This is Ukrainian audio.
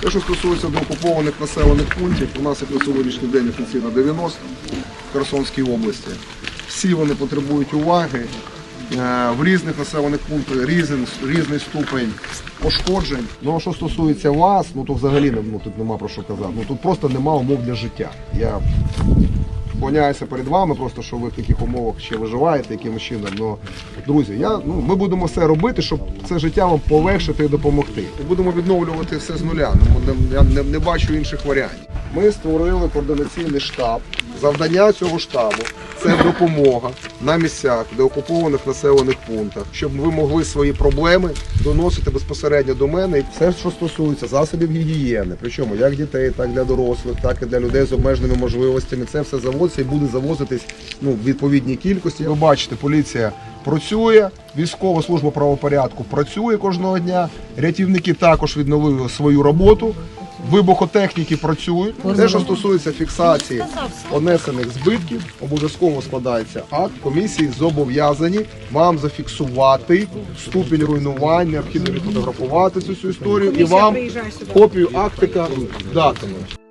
Те, що стосується доокупованих населених пунктів, у нас як на сьогоднішній день офіційно 90 в Херсонській області. Всі вони потребують уваги. Е, В різних населених пунктах різний, різний ступень пошкоджень. Ну а що стосується вас, ну то взагалі ну, тут нема про що казати. Ну тут просто нема умов для життя. Я склоняюся перед вами, просто що ви в таких умовах ще виживаєте якимось чином. Но, друзі, я, ну, ми будемо все робити, щоб це життя вам полегшити і допомогти. Будемо відновлювати все з нуля. Я не- не, не бачу інших варіантів. Ми створили координаційний штаб. Завдання цього штабу це допомога на місцях, де окупованих населених пунктах, щоб ви могли свої проблеми доносити безпосередньо до мене. Все, що стосується засобів гігієни, причому як дітей, так для дорослих, так і для людей з обмеженими можливостями. Це все завозиться і буде завозитись ну, в відповідній кількості. Ви бачите, поліція працює, військова служба правопорядку працює кожного дня. Рятівники також відновили свою роботу. Вибухотехніки працюють. Те, що стосується фіксації понесених збитків, обов'язково складається акт. Комісії зобов'язані вам зафіксувати ступінь руйнувань, необхідно відфотографувати цю всю історію і вам копію актика датами.